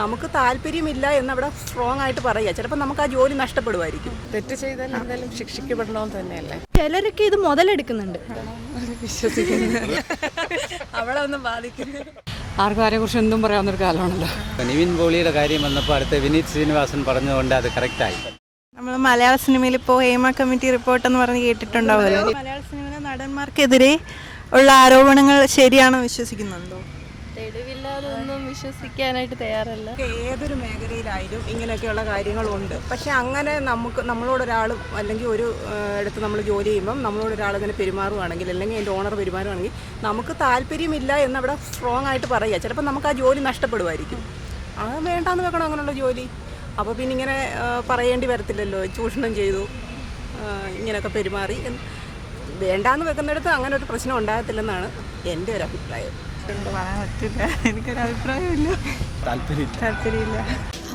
നമുക്ക് താല്പര്യമില്ല എന്നവിടെ സ്ട്രോങ് ആയിട്ട് പറയുക. ചിലപ്പോൾ നമുക്ക് ആ ജോലി നഷ്ടപ്പെടുമായിരിക്കും. തെറ്റ് ചെയ്താൽ എന്തായാലും ശിക്ഷിക്കപ്പെടണമെന്ന് തന്നെയല്ലേ? ചിലരൊക്കെ ഇത് മുതലെടുക്കുന്നുണ്ട്. അവളെ ഒന്നും ബാധിക്കുന്നു ആർക്കും ആരെക്കുറിച്ച് എന്തും പറയാവുന്നൊരു കാലമാണല്ലോ. നിവിൻ പോളിയുടെ കാര്യം വന്നപ്പോൾ അടുത്ത് വിനീത് ശ്രീനിവാസൻ പറഞ്ഞുകൊണ്ട് അത് കറക്റ്റായി നമ്മൾ മലയാള സിനിമയിൽ ഇപ്പോൾ ഹേമ കമ്മിറ്റി റിപ്പോർട്ട് എന്ന് പറഞ്ഞ് കേട്ടിട്ടുണ്ടാവുമല്ലോ. മലയാള സിനിമയിലെ നടന്മാർക്കെതിരെ ഉള്ള ആരോപണങ്ങൾ ശരിയാണോ വിശ്വസിക്കുന്നുണ്ടോ? വിശ്വസിക്കാനായിട്ട് തയ്യാറല്ല. ഏതൊരു മേഖലയിലായാലും ഇങ്ങനെയൊക്കെയുള്ള കാര്യങ്ങളുണ്ട്. പക്ഷെ അങ്ങനെ നമുക്ക് നമ്മളോടൊരാൾ അല്ലെങ്കിൽ ഒരു ഇടത്ത് നമ്മൾ ജോലി ചെയ്യുമ്പം നമ്മളോടൊരാൾ ഇങ്ങനെ പെരുമാറുകയാണെങ്കിൽ അല്ലെങ്കിൽ എന്റെ ഓണർ പെരുമാറുകയാണെങ്കിൽ നമുക്ക് താല്പര്യമില്ല എന്നവിടെ സ്ട്രോങ് ആയിട്ട് പറയുക. ചിലപ്പോൾ നമുക്ക് ആ ജോലി നഷ്ടപ്പെടുമായിരിക്കും. അത് വേണ്ടാന്ന് വെക്കണം അങ്ങനെയുള്ള ജോലി. അപ്പോൾ പിന്നെ ഇങ്ങനെ പറയേണ്ടി വരത്തില്ലല്ലോ. ചൂഷണം ചെയ്തു ഇങ്ങനെയൊക്കെ പെരുമാറി വേണ്ടാന്ന് വെക്കുന്നിടത്ത് അങ്ങനെ ഒരു പ്രശ്നം ഉണ്ടാകത്തില്ലെന്നാണ് എന്റെ ഒരു അഭിപ്രായം. പറയാൻ പറ്റില്ല. എനിക്കൊരു അഭിപ്രായമില്ല. താല്പര്യമില്ല.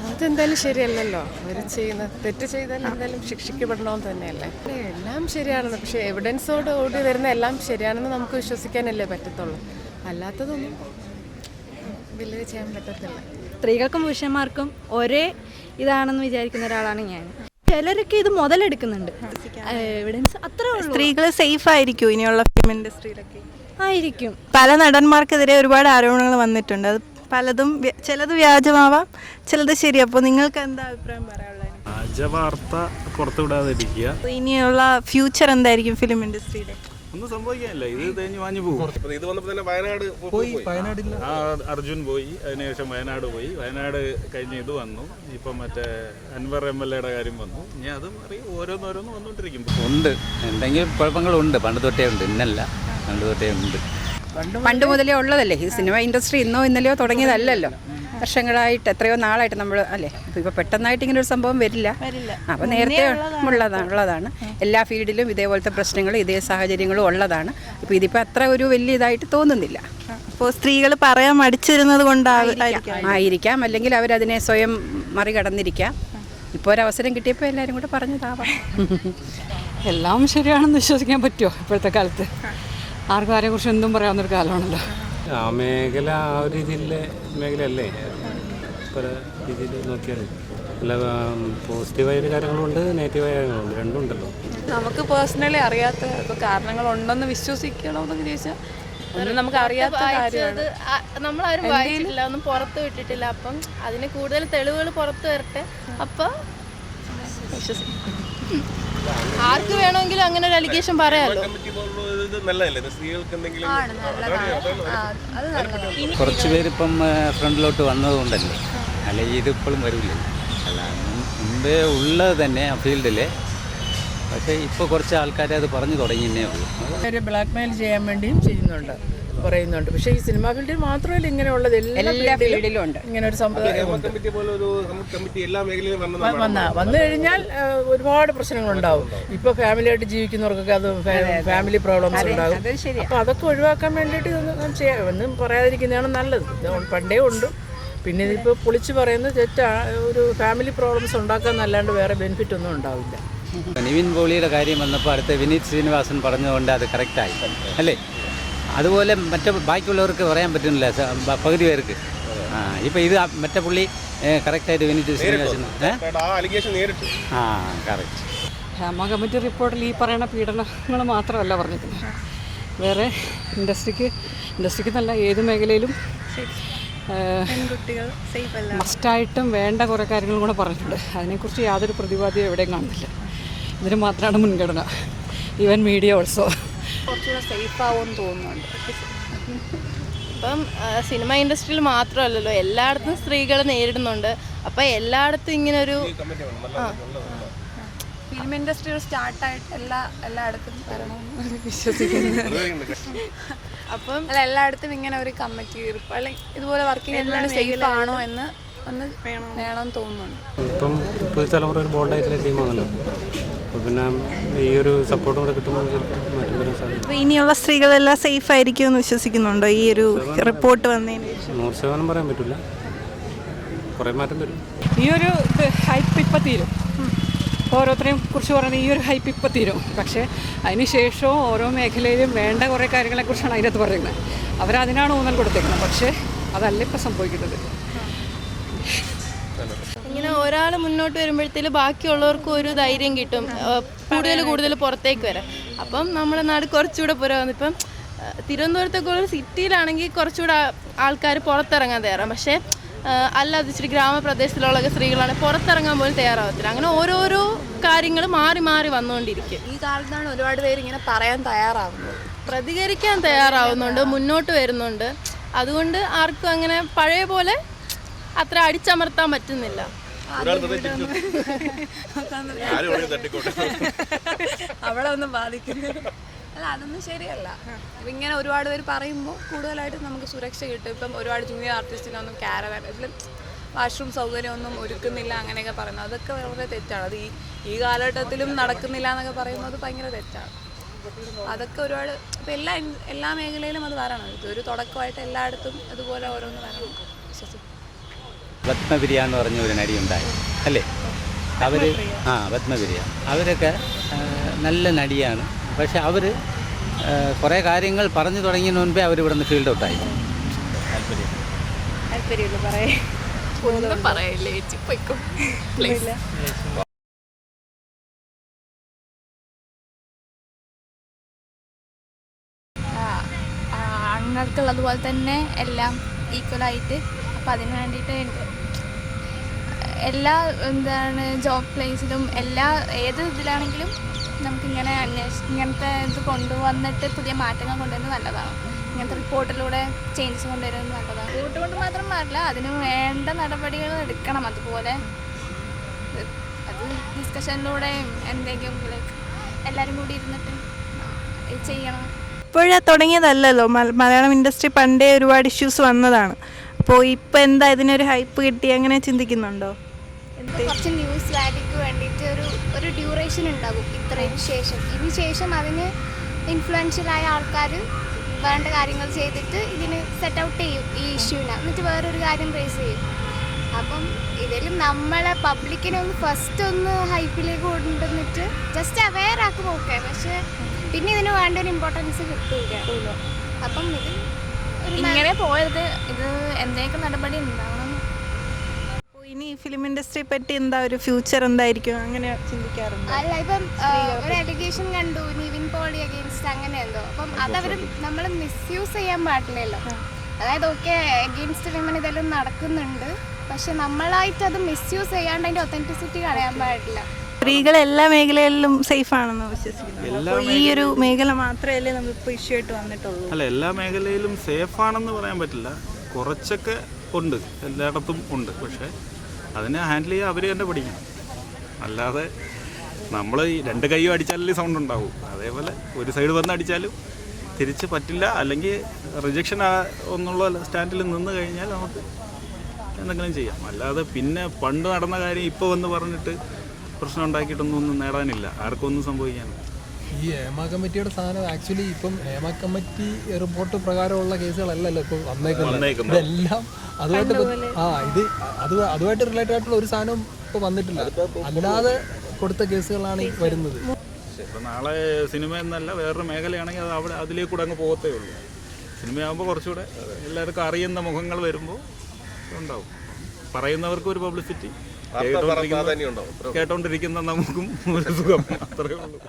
അതെന്തായാലും ശരിയല്ലല്ലോ. അവർ ചെയ്യുന്ന തെറ്റ് ചെയ്താൽ എന്തായാലും ശിക്ഷിക്കപ്പെടണമെന്ന് തന്നെയല്ലേ? എല്ലാം ശരിയാണെന്ന്. പക്ഷേ എവിഡൻസോട് ഓടി വരുന്ന എല്ലാം ശരിയാണെന്ന് നമുക്ക് വിശ്വസിക്കാനല്ലേ പറ്റത്തുള്ളൂ. അല്ലാത്തതൊന്നും വലിയ ചെയ്യാൻ പറ്റത്തില്ല. സ്ത്രീകൾക്കും പുരുഷന്മാർക്കും ഒരേ ഇതാണെന്ന് വിചാരിക്കുന്ന ഒരാളാണ് ഞാൻ. ചിലരൊക്കെ ഇത് മുതലെടുക്കുന്നുണ്ട്. എവിഡൻസ് അത്രേ ഉള്ളൂ. സ്ത്രീകൾ സേഫ് ആയിരിക്കും ഇനിയുള്ള ഫിലിം ഇൻഡസ്ട്രിയിലൊക്കെ ആയിരിക്കും. പല നടന്മാർക്കെതിരെ ഒരുപാട് ആരോപണങ്ങൾ വന്നിട്ടുണ്ട്. അത് പലതും ചിലത് വ്യാജമാവാം ചിലത് ശരി. അപ്പോൾ നിങ്ങൾക്ക് എന്താ അഭിപ്രായം പറയാനുള്ളത്? വ്യാജവാർത്ത പുറത്തുവിടാതിരിക്കുക. ഇനിയുള്ള ഫ്യൂച്ചർ എന്തായിരിക്കും ഫിലിം ഇൻഡസ്ട്രിയുടെ ഒന്നും സംഭവിക്കാനില്ല. ഇത് തേഞ്ഞു വാഞ്ഞു പോകും. ഇത് വന്നപ്പോൾ തന്നെ വയനാട് പോയി വയനാടില്ല ആ അർജുൻ പോയി. അതിനുശേഷം വയനാട് പോയി. വയനാട് കഴിഞ്ഞ് ഇത് വന്നു. ഇപ്പം മറ്റേ അൻവർ എം എൽ എയുടെ കാര്യം വന്നു. ഇനി അതും അറിയും. ഓരോന്നോരോന്ന് വന്നുകൊണ്ടിരിക്കും ഉണ്ട്. എന്തെങ്കിലും കുഴപ്പങ്ങളുണ്ട്. പണ്ട് തൊട്ടേ ഉണ്ട്. ഇന്നല്ല. പണ്ട് തൊട്ടേ ഉണ്ട്. പണ്ട് മുതലേ ഉള്ളതല്ലേ? ഈ സിനിമ ഇൻഡസ്ട്രി ഇന്നോ ഇന്നലെയോ തുടങ്ങിയതല്ലല്ലോ. വർഷങ്ങളായിട്ട് എത്രയോ നാളായിട്ട് നമ്മൾ അല്ലേ? ഇപ്പോൾ ഇപ്പോൾ പെട്ടെന്നായിട്ട് ഇങ്ങനെ ഒരു സംഭവം വരില്ല. അപ്പോൾ നേരത്തെ ഉള്ളതാണ്. ഉള്ളതാണ്. എല്ലാ ഫീൽഡിലും ഇതേപോലത്തെ പ്രശ്നങ്ങളും ഇതേ സാഹചര്യങ്ങളും ഉള്ളതാണ്. ഇപ്പോൾ ഇതിപ്പോൾ അത്ര ഒരു വലിയ ഇതായിട്ട് തോന്നുന്നില്ല. അപ്പോൾ സ്ത്രീകൾ പറയാൻ മടിച്ചിരുന്നത് കൊണ്ടാവും ആയിരിക്കാം. അല്ലെങ്കിൽ അവരതിനെ സ്വയം മറികടന്നിരിക്കാം. ഇപ്പോൾ ഒരവസരം കിട്ടിയപ്പോൾ എല്ലാവരും കൂടെ പറഞ്ഞതാവാം. എല്ലാം ശരിയാണെന്ന് വിശ്വസിക്കാൻ പറ്റുമോ ഇപ്പോഴത്തെ കാലത്ത്? ആർക്കും ആരെക്കുറിച്ച് എന്തും പറയാവുന്നൊരു കാലമാണല്ലോ. ആ മേഖല ആ ഒരു രീതിയിലെ മേഖലയല്ലേ? പല രീതിയിൽ നോക്കിയാൽ അല്ല പോസിറ്റീവായ കാര്യങ്ങളുണ്ട് നെഗറ്റീവായ കാര്യങ്ങളുണ്ട്. രണ്ടും ഉണ്ടല്ലോ. നമുക്ക് പേഴ്സണലി അറിയാത്ത ഇപ്പോൾ കാരണങ്ങളുണ്ടെന്ന് വിശ്വസിക്കണമെന്ന് ചോദിച്ചാൽ നമുക്ക് അറിയാത്ത കാര്യമാണ്. നമ്മളാരും വായിച്ചിട്ടില്ല ഒന്നും പുറത്ത് വിട്ടിട്ടില്ല. അപ്പം അതിന് കൂടുതൽ തെളിവുകൾ പുറത്ത് വരട്ടെ. അപ്പം ആർക്ക് വേണമെങ്കിലും അങ്ങനെ ഒരു അലിഗേഷൻ പറയാമല്ലോ കുറച്ച് പേരിപ്പം ഫ്രണ്ടിലോട്ട് വന്നതുകൊണ്ടല്ലേ? അല്ലെങ്കിൽ ഇതിപ്പോഴും വരില്ലേ അല്ല മുമ്പേ ഉള്ളത് തന്നെ ആ ഫീൽഡിൽ പക്ഷേ ഇപ്പോൾ കുറച്ച് ആൾക്കാരെ അത് പറഞ്ഞു തുടങ്ങിയേ ഉള്ളൂ. ബ്ലാക്ക്മെയിൽ ബ്ലാക്ക് മെയിൽ ചെയ്യാൻ വേണ്ടിയും ചെയ്യുന്നുണ്ട്. പറയുന്നുണ്ട്. പക്ഷേ ഈ സിനിമാ ഫീൽഡിൽ മാത്രമല്ല ഇങ്ങനെയുള്ളത് എല്ലാ ഫീൽഡിലും ഉണ്ട്. ഇങ്ങനെ ഒരു സമ്പ്രദായം പോലെ ഒരു കമ്മിറ്റി എല്ലാ മേഖലയിലും വന്നതാണ് വന്ന. വന്നു കഴിഞ്ഞാൽ ഒരുപാട് ഒരുപാട് പ്രശ്നങ്ങളുണ്ടാവും. ഇപ്പൊ ഫാമിലി ആയിട്ട് ജീവിക്കുന്നവർക്കൊക്കെ അത് ഫാമിലി പ്രോബ്ലംസ് ഉണ്ടാകും. അപ്പൊ അതൊക്കെ ഒഴിവാക്കാൻ വേണ്ടിയിട്ട് ഇതൊന്നും ചെയ്യാം ഒന്നും പറയാതിരിക്കുന്നതാണ് നല്ലത്. പണ്ടേ ഉണ്ട്. പിന്നെ ഇതിപ്പോൾ പൊളിച്ച് പറയുന്നത് തെറ്റാ. ഒരു ഫാമിലി പ്രോബ്ലംസ് ഉണ്ടാക്കാൻ വേറെ ബെനിഫിറ്റ് ഒന്നും ഉണ്ടാവില്ല. നിവിൻ പോളിയുടെ കാര്യം വന്നപ്പോൾ അടുത്ത് വിനീത് ശ്രീനിവാസൻ പറഞ്ഞതുകൊണ്ട് അത് കറക്റ്റായി അല്ലേ? അതുപോലെ മറ്റേ ബാക്കിയുള്ളവർക്ക് പറയാൻ പറ്റുന്നില്ല പകുതി പേർക്ക്. ആ ഇപ്പം ഇത് മറ്റ പുള്ളി കറക്റ്റായിട്ട് വിനീത് ആ അലിഗേഷൻ നേരിട്ട്. ആ കറക്റ്റ് ഹേമ കമ്മിറ്റി റിപ്പോർട്ടിൽ ഈ പറയുന്ന പീഡനങ്ങൾ മാത്രമല്ല പറഞ്ഞിരിക്കുന്നത്. വേറെ ഇൻഡസ്ട്രിക്ക് ഇൻഡസ്ട്രിക്ക് നല്ല ഏത് മേഖലയിലും പെൺകുട്ടികൾ സേഫ് അല്ല. മസ്റ്റായിട്ടും വേണ്ട കുറേ കാര്യങ്ങളും കൂടെ പറഞ്ഞിട്ടുണ്ട്. അതിനെക്കുറിച്ച് യാതൊരു പ്രതിപാദ്യം എവിടെയും കാണുന്നില്ല. ഇതിന് മാത്രമാണ് മുൻഗണന. ഈവൻ മീഡിയ ഓൾസോ കുറച്ചുകൂടെ സേഫ് ആവുമെന്ന് തോന്നുന്നുണ്ട്. അപ്പം സിനിമ ഇൻഡസ്ട്രിയിൽ മാത്രമല്ലല്ലോ എല്ലായിടത്തും സ്ത്രീകൾ നേരിടുന്നുണ്ട്. അപ്പം എല്ലായിടത്തും ഇങ്ങനെ ഒരു ഫിലിം ഇൻഡസ്ട്രി സ്റ്റാർട്ടായിട്ട് എല്ലാ എല്ലായിടത്തും വരണമെന്ന് വിശ്വസിക്കുന്നു. അപ്പം അല്ല എല്ലായിടത്തും ഇങ്ങനെ ഒരു കമ്മിറ്റി അല്ലെങ്കിൽ ഇതുപോലെ വർക്ക് ചെയ്യുന്നത് സേഫ് ആണോ എന്ന് ഒന്ന് വേണം. വേണമെന്ന് തോന്നുന്നുണ്ട്. ഇപ്പം പുതിയ തലമുറ ഒരു ബോൾഡായിട്ടുള്ള ടീമാണല്ലോ പിന്നെ ഈ ഒരു സപ്പോർട്ടും കൂടെ കിട്ടുമ്പോൾ ചിലപ്പോൾ മാറ്റം വരാൻ സാധിക്കും അപ്പോൾ ഇനിയുള്ള സ്ത്രീകളെല്ലാം സേഫ് ആയിരിക്കും എന്ന് വിശ്വസിക്കുന്നുണ്ടോ? ഈ ഒരു റിപ്പോർട്ട് വന്നതിന് ശേഷം? നൂറ് ശതമാനം പറയാൻ പറ്റില്ല. കുറേ മാറ്റം വരും. ഈ ഒരു ഹൈപ്പ് ഇപ്പം തീരും. ഓരോരുത്തരെയും കുറിച്ച് പറയുന്നത് ഈ ഒരു ഹൈപ്പ് ഇപ്പം തീരും. പക്ഷേ അതിന് ശേഷവും ഓരോ മേഖലയിലും വേണ്ട കുറേ കാര്യങ്ങളെക്കുറിച്ചാണ് അതിനകത്ത് പറയുന്നത്. അവരതിനാണ് ഊന്നൽ കൊടുത്തേക്കുന്നത്. പക്ഷേ അതല്ല ഇപ്പം സംഭവിക്കുന്നത്. ഒരാൾ മുന്നോട്ട് വരുമ്പോഴത്തേക്ക് ബാക്കിയുള്ളവർക്കും ഒരു ധൈര്യം കിട്ടും. കൂടുതൽ കൂടുതൽ പുറത്തേക്ക് വരാം അപ്പം നമ്മുടെ നാട് കുറച്ചുകൂടെ പുരോഗമനം ഇപ്പം തിരുവനന്തപുരത്തൊക്കെ ഒരു സിറ്റിയിലാണെങ്കിൽ കുറച്ചുകൂടെ ആൾക്കാർ പുറത്തിറങ്ങാൻ തയ്യാറാണ്. പക്ഷേ അല്ലാതെ ഇച്ചിരി ഗ്രാമപ്രദേശത്തിലുള്ള സ്ത്രീകളാണ് പുറത്തിറങ്ങാൻ പോലും തയ്യാറാവത്തില്ല. അങ്ങനെ ഓരോരോ കാര്യങ്ങൾ മാറി മാറി വന്നുകൊണ്ടിരിക്കും. ഈ കാലത്താണ് ഒരുപാട് പേര് ഇങ്ങനെ പറയാൻ തയ്യാറാവുന്നത്. പ്രതികരിക്കാൻ തയ്യാറാവുന്നുണ്ട് മുന്നോട്ട് വരുന്നുണ്ട്. അതുകൊണ്ട് ആർക്കും അങ്ങനെ പഴയ പോലെ അത്ര അടിച്ചമർത്താൻ പറ്റുന്നില്ല. അവളെ ഒന്നും ബാധിക്കുന്നത് അല്ല അതൊന്നും ശരിയല്ല. ഇപ്പം ഇങ്ങനെ ഒരുപാട് പേര് പറയുമ്പോൾ കൂടുതലായിട്ട് നമുക്ക് സുരക്ഷ കിട്ടും. ഇപ്പം ഒരുപാട് ജൂനിയർ ആർട്ടിസ്റ്റിനൊന്നും ക്യാരവാൻ വാഷ്റൂം സൗകര്യമൊന്നും ഒരുക്കുന്നില്ല അങ്ങനെയൊക്കെ പറയുന്നത്. അതൊക്കെ വളരെ തെറ്റാണ്. അത് ഈ ഈ കാലഘട്ടത്തിലും നടക്കുന്നില്ല എന്നൊക്കെ പറയുന്നത് ഭയങ്കര തെറ്റാണ്. അതൊക്കെ ഒരുപാട് ഇപ്പം എല്ലാ എല്ലാ മേഖലയിലും അത് വരണം. ഇതൊരു തുടക്കമായിട്ട് എല്ലായിടത്തും അതുപോലെ ഓരോന്ന് വരണം. വിശ്വസിക്കുന്നു പത്മപ്രിയ എന്ന് പറഞ്ഞ ഒരു നടി ഉണ്ടായി. അല്ലേ? അവർ ആ പത്മപ്രിയ. അവരൊക്കെ നല്ല നടിയാണ്. പക്ഷെ അവർ കുറേ കാര്യങ്ങൾ പറഞ്ഞു തുടങ്ങിയതിന് മുൻപേ അവർ ഇവിടെ നിന്ന് ഫീൽഡ് ഔട്ടായി താല്പര്യം തന്നെ എല്ലാം ഈക്വലായിട്ട് അപ്പം അതിന് വേണ്ടിയിട്ട് എല്ലാ എന്താണ് ജോബ് പ്ലേസിലും എല്ലാ ഏത് ഇതിലാണെങ്കിലും നമുക്കിങ്ങനെ അന്വേഷിച്ച് ഇങ്ങനത്തെ ഇത് കൊണ്ടുവന്നിട്ട് പുതിയ മാറ്റങ്ങൾ കൊണ്ടുവരുന്നത് നല്ലതാണ്. ഇങ്ങനത്തെ റിപ്പോർട്ടിലൂടെ ചേഞ്ചസ് കൊണ്ടുവരുന്നത് നല്ലതാണ്. റിപ്പോർട്ട് കൊണ്ട് മാത്രം മാറില്ല അതിന് വേണ്ട നടപടികൾ എടുക്കണം അതുപോലെ. അത് ഡിസ്കഷനിലൂടെയും എന്തെങ്കിലും എല്ലാവരും കൂടി ഇരുന്നിട്ട് ചെയ്യണം. ഇപ്പോഴേ തുടങ്ങിയതല്ലല്ലോ. മലയാളം ഇൻഡസ്ട്രി പണ്ടേ ഒരുപാട് ഇഷ്യൂസ് വന്നതാണ്. അപ്പോൾ ഇപ്പം എന്താ ഇതിനൊരു ഹൈപ്പ് കിട്ടി? അങ്ങനെ ചിന്തിക്കുന്നുണ്ടോ? കുറച്ച് ന്യൂസ് വാല്യൂക്ക് വേണ്ടിയിട്ട് ഒരു ഒരു ഡ്യൂറേഷൻ ഉണ്ടാകും ഇത്രയും ശേഷം. ഇതിന് ശേഷം അതിന് ഇൻഫ്ലുവൻഷ്യലായ ആൾക്കാർ വേണ്ട കാര്യങ്ങൾ ചെയ്തിട്ട് ഇതിന് സെറ്റ് ഔട്ട് ചെയ്യും ഈ ഇഷ്യൂവിനെ എന്നിട്ട് വേറൊരു കാര്യം റേസ് ചെയ്യും. അപ്പം ഇതിൽ നമ്മളെ പബ്ലിക്കിനെ ഒന്ന് ഫസ്റ്റ് ഒന്ന് ഹൈപ്പിലേക്ക് കൊണ്ടുവന്നിട്ട് ജസ്റ്റ് അവെയർ ആക്കും ഓക്കെ പക്ഷെ പിന്നെ ഇതിന് വേണ്ട ഒരു ഇമ്പോർട്ടൻസ് കിട്ടില്ല അപ്പം ഇത് ഇങ്ങനെ പോയത്. ഇത് എന്തൊക്കെ നടപടി ഉണ്ടാവണം. ഇനി ഫിലിം ഇൻഡസ്ട്രിയെ പറ്റി എന്താ ഒരു ഫ്യൂച്ചർ എന്തായിരിക്കും? അങ്ങനെ ചിന്തിക്കാറുണ്ട്? അല്ല ഇപ്പം ഒരു എഡ്യൂക്കേഷൻ കണ്ടു നിവിൻ പോളി അഗെയിൻസ്റ്റ് അങ്ങനെ എന്തോ അപ്പം അതവർ നമ്മൾ മിസ്യൂസ് ചെയ്യാൻ പാടില്ലല്ലോ. അതായത് ഓക്കെ അഗെയിൻസ്റ്റ് വിമൻ ഇതെല്ലാം നടക്കുന്നുണ്ട്. പക്ഷെ നമ്മളായിട്ട് അത് മിസ്യൂസ് ചെയ്യാണ്ട് അതിന്റെ ഒത്തന്റിസിറ്റി കളയാൻ പാടില്ല. സ്ത്രീകൾ എല്ലാ മേഖലകളിലും സേഫ് ആണെന്ന് വിശ്വസിക്കുന്നു ഈ ഒരു മേഖല മാത്രമല്ലേ നമ്മളിപ്പോൾ ഇഷ്യൂ ആയിട്ട് വന്നിട്ടുള്ളൂ. അല്ല എല്ലാ മേഖലയിലും സേഫ് ആണെന്ന് പറയാൻ പറ്റില്ല. കുറച്ചൊക്കെ ഉണ്ട്. എല്ലായിടത്തും ഉണ്ട്. പക്ഷേ അതിനെ ഹാൻഡിൽ ചെയ്യാൻ അവർ തന്നെ പഠിക്കണം. അല്ലാതെ നമ്മൾ ഈ രണ്ട് കൈയും അടിച്ചാലേ സൗണ്ട് ഉണ്ടാവും. അതേപോലെ ഒരു സൈഡ് വന്ന് അടിച്ചാലും തിരിച്ച് പറ്റില്ല. അല്ലെങ്കിൽ റിജക്ഷൻ എന്നുള്ള സ്റ്റാൻഡിൽ നിന്ന് കഴിഞ്ഞാൽ നമുക്ക് എന്തെങ്കിലും ചെയ്യാം. അല്ലാതെ പിന്നെ പണ്ട് നടന്ന കാര്യം ഇപ്പോൾ വന്ന് പറഞ്ഞിട്ട് പ്രശ്നം ഉണ്ടാക്കിയിട്ടൊന്നും ഒന്നും നേടാനില്ല. ആർക്കും ഒന്നും സംഭവിക്കാനില്ല ഈ ഹേമ കമ്മിറ്റിയുടെ സാധനം ആക്ച്വലി ഇപ്പം ഹേമ കമ്മിറ്റി റിപ്പോർട്ട് പ്രകാരമുള്ള കേസുകളല്ലല്ലോ ഇപ്പം വന്നേക്കുന്നത്. ഇതെല്ലാം അതുമായിട്ട് ആ ഇത് അത് അതുമായിട്ട് റിലേറ്റഡ് ആയിട്ടുള്ള ഒരു സാധനം ഇപ്പൊ വന്നിട്ടില്ല. അല്ലാതെ കൊടുത്ത കേസുകളാണ് ഈ വരുന്നത്. ഇപ്പം നാളെ സിനിമ എന്നല്ല വേറൊരു മേഖലയാണെങ്കിൽ അത് അവിടെ അതിലേക്ക് കൂടെ അങ്ങ് പോകത്തേ ഉള്ളൂ. സിനിമയാകുമ്പോൾ കുറച്ചുകൂടെ എല്ലാവർക്കും അറിയുന്ന മുഖങ്ങൾ വരുമ്പോൾ ഉണ്ടാവും. പറയുന്നവർക്കും ഒരു പബ്ലിസിറ്റി ഉണ്ടാവും കേട്ടോണ്ടിരിക്കുന്ന നമുക്കും ഒരു സുഖം. അത്രയേ ഉള്ളൂ.